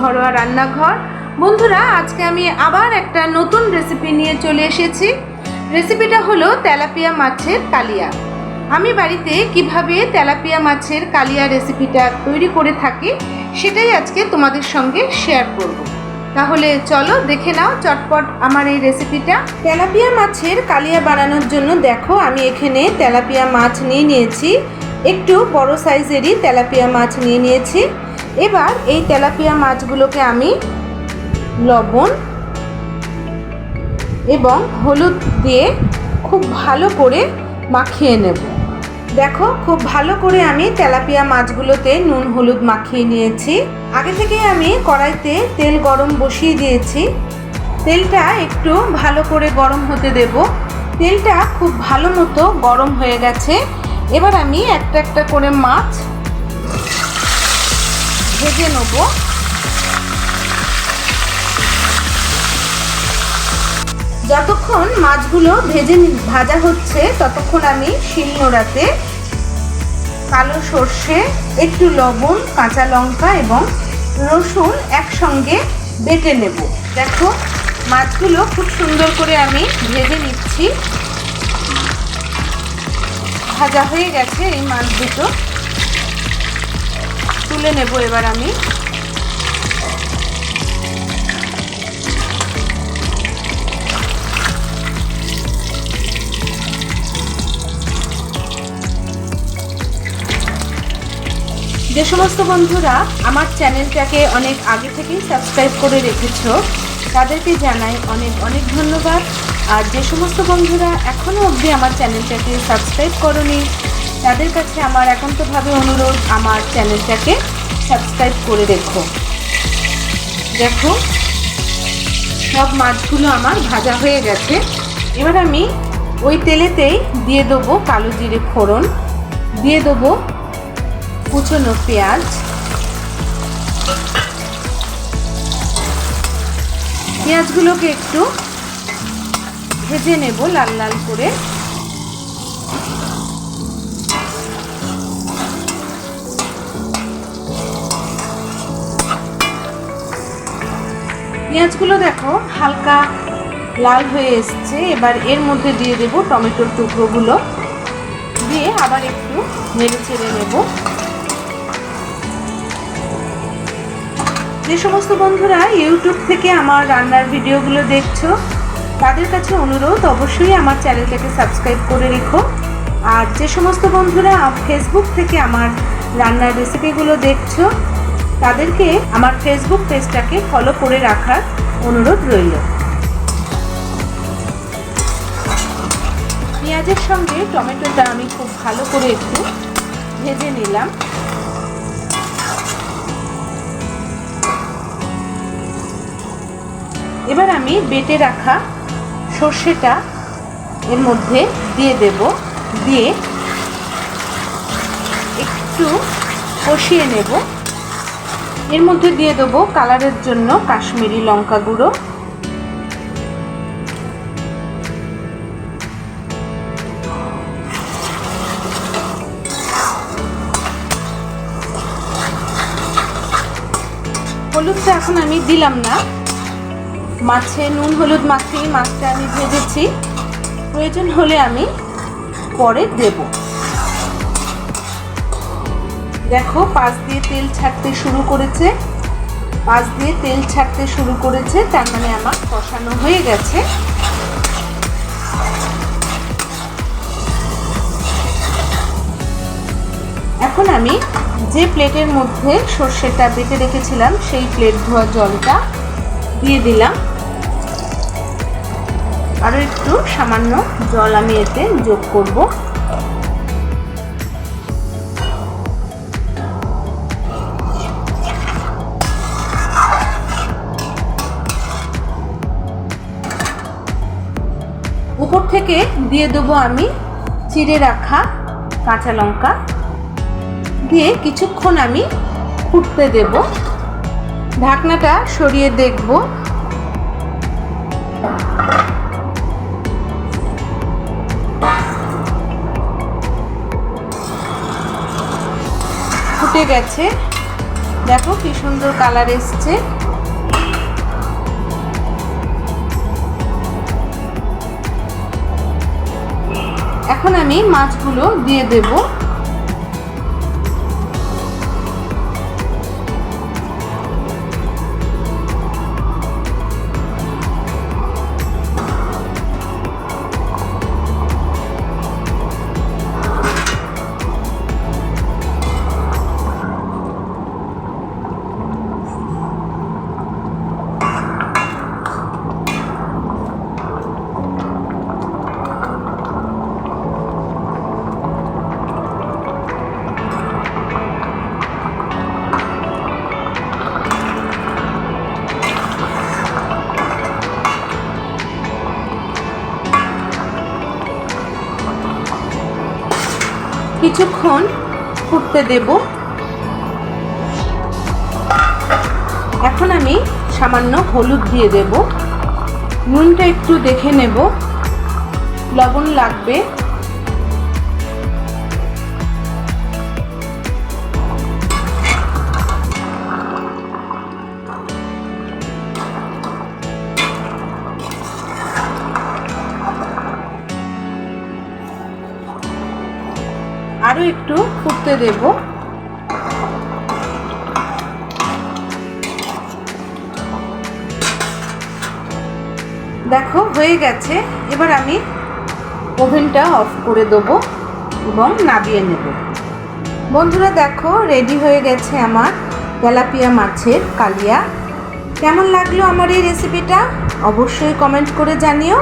ঘরোয়া রান্নাঘর। বন্ধুরা, আজকে আমি আবার একটা নতুন রেসিপি নিয়ে চলে এসেছি। রেসিপিটা হলো তেলাপিয়া মাছের কালিয়া। আমি বাড়িতে কীভাবে তেলাপিয়া মাছের কালিয়া রেসিপিটা তৈরি করে থাকি, সেটাই আজকে তোমাদের সঙ্গে শেয়ার করব। তাহলে চলো দেখে নাও চটপট আমার এই রেসিপিটা তেলাপিয়া মাছের কালিয়া বানানোর জন্য দেখো, আমি এখানে তেলাপিয়া মাছ নিয়ে নিয়েছি। একটু বড় সাইজেরই তেলাপিয়া মাছ নিয়ে নিয়েছি। এবার এই তেলাপিয়া মাছগুলোকে আমি লবণ এবং হলুদ দিয়ে খুব ভালো করে মাখিয়ে নেব। দেখো, খুব ভালো করে আমি তেলাপিয়া মাছগুলোতে নুন, হলুদ মাখিয়ে নিয়েছি। আগে থেকে আমি কড়াইতে তেল গরম বসিয়ে দিয়েছি। তেলটা একটু ভালো করে গরম হতে দেব। তেলটা খুব ভালো মতো গরম হয়ে গেছে। এবার আমি একটা একটা করে মাছ ভেজে নেব। যতক্ষণ মাছগুলো ভেজে ভাজা হচ্ছে, ততক্ষণ আমি শিলনোড়াতে কালো সর্ষে, একটু লবণ, কাঁচা লঙ্কা এবং রসুন একসঙ্গে বেটে নেব। দেখো, মাছগুলো খুব সুন্দর করে আমি ভেজে নিচ্ছি। ভাজা হয়ে গেছে এই মাছ দুটো। তুলে নেব এবার আমি। যে সমস্ত বন্ধুরা, আমার চ্যানেলটাকে অনেক আগে থেকেই সাবস্ক্রাইব করে রেখেছ, তাদেরকে জানাই অনেক অনেক ধন্যবাদ। আর যে সমস্ত বন্ধুরা এখনও অবধি আমার চ্যানেলটাকে সাবস্ক্রাইব করনি তাদের কাছে আমার একান্তভাবে অনুরোধ, আমার চ্যানেলটাকে সাবস্ক্রাইব করে দেখো দেখো, সব মাছগুলো আমার ভাজা হয়ে গেছে। এবার আমি ওই তেলেতেই দিয়ে দেবো কালো জিরে ফোড়ন, দিয়ে দেবো কুচনো পেঁয়াজ। পেঁয়াজগুলোকে একটু ভেজে নেব লাল লাল করে। পেঁয়াজগুলো দেখো হালকা লাল হয়ে এসছে। এবার এর মধ্যে দিয়ে দেব টমেটোর টুকরোগুলো। দিয়ে আবার একটু নেড়ে চেড়ে নেব। যে সমস্ত বন্ধুরা ইউটিউব থেকে আমার রান্নার ভিডিওগুলো দেখছ, তাদের কাছে অনুরোধ, অবশ্যই আমার চ্যানেলটাকে সাবস্ক্রাইব করে রেখো। আর যে সমস্ত বন্ধুরা ফেসবুক থেকে আমার রান্নার রেসিপিগুলো দেখছ তাদেরকে আমার ফেসবুক পেজটাকে ফলো করে রাখার অনুরোধ রইল। পেঁয়াজের সঙ্গে টমেটোটা আমি খুব ভালো করে একটু ভেজে নিলাম। এবার আমি বেটে রাখা সর্ষেটা এর মধ্যে দিয়ে দেব। দিয়ে একটু কষিয়ে নেব। এর মধ্যে দিয়ে দেবো কালারের জন্য কাশ্মীরি লঙ্কা গুঁড়ো। হলুদটা এখন আমি দিলাম না। মাছে নুন হলুদ মাখিয়ে মাছটা আমি ভেজেছি। প্রয়োজন হলে আমি পরে দেব। দেখো, পাশ দিয়ে তেল ছাড়তে শুরু করেছে। পাশ দিয়ে তেল ছাড়তে শুরু করেছে, তার মানে আমার কষানো হয়ে গেছে। এখন আমি যে প্লেটের মধ্যে সর্ষেটা বেটে রেখেছিলাম, সেই প্লেট ধোয়া জলটা দিয়ে দিলাম। আরও একটু সামান্য জল আমি এতে যোগ করব। উপর থেকে দিয়ে দেবো আমি চিড়ে রাখা কাঁচা লঙ্কা। দিয়ে কিছুক্ষণ আমি ফুটতে দেব। ঢাকনাটা সরিয়ে দেখব। ফুটে গেছে। দেখো কি সুন্দর কালার এসছে। এখন আমি মাছগুলো দিয়ে দেব। কিছুক্ষণ ফুটতে দেব। এখন আমি সামান্য হলুদ দিয়ে দেব। নুনটা একটু দেখে নেব। লবণ লাগবে। আরও একটু ফুটতে দেব। দেখো, হয়ে গেছে। এবার আমি ওভেনটা অফ করে দেবো এবং নাবিয়ে নেব। বন্ধুরা, দেখো, রেডি হয়ে গেছে আমার তেলাপিয়া মাছের কালিয়া। কেমন লাগল আমার এই রেসিপিটা? অবশ্যই কমেন্ট করে জানিও।